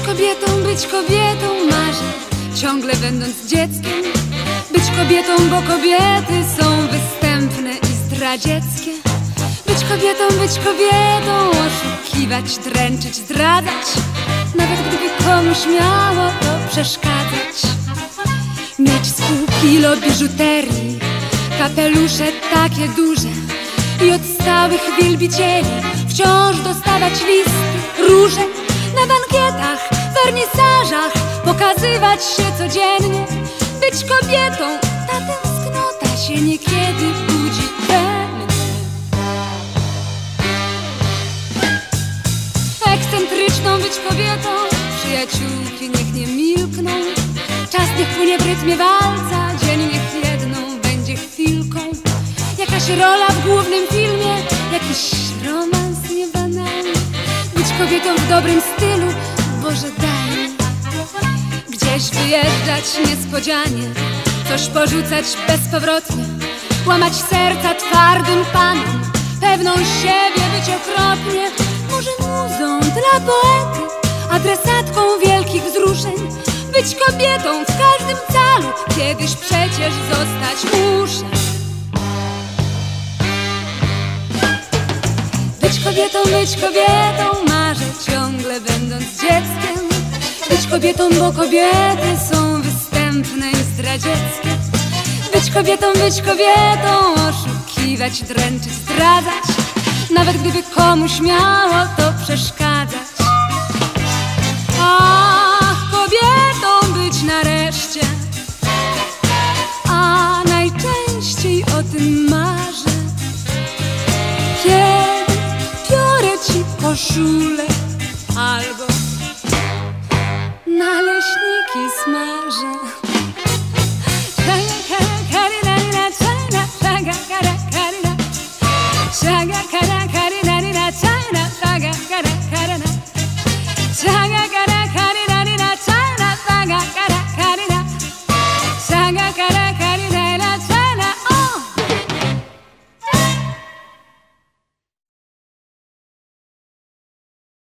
być kobietą marzę, ciągle będąc dzieckiem. Być kobietą, bo kobiety są występne i zdradzieckie. Być kobietą, być kobietą, oszukiwać, dręczyć, zdradzać. Nawet gdyby komuś miało to przeszkadzać. Mieć z pół kilo biżuterii, kapelusze takie duże i od stałych wielbicieli wciąż dostawać listy, róże wernisażach, pokazywać się codziennie, być kobietą, ta tęsknota się niekiedy budzi we mnie. Ekscentryczną być kobietą, przyjaciółki niech nie milkną, czas niech płynie w rytmie walca, dzień niech jedną będzie chwilką, jakaś rola w głównym filmie, jakiś romans niebanalny, być kobietą w dobrym stylu, Boże daj mi. Gdzieś wyjeżdżać niespodzianie, coś porzucać bezpowrotnie, łamać serca twardym panom, pewną siebie być okropnie, może muzą dla poety, adresatką wielkich wzruszeń, być kobietą w każdym calu, kiedyś przecież zostać muszę. Być kobietą, być kobietą, kobietą, bo kobiety są występne i zdradzieckie. Być kobietą, być kobietą, oszukiwać, dręczyć, zdradzać. Nawet gdyby komuś miało to przeszkadzać.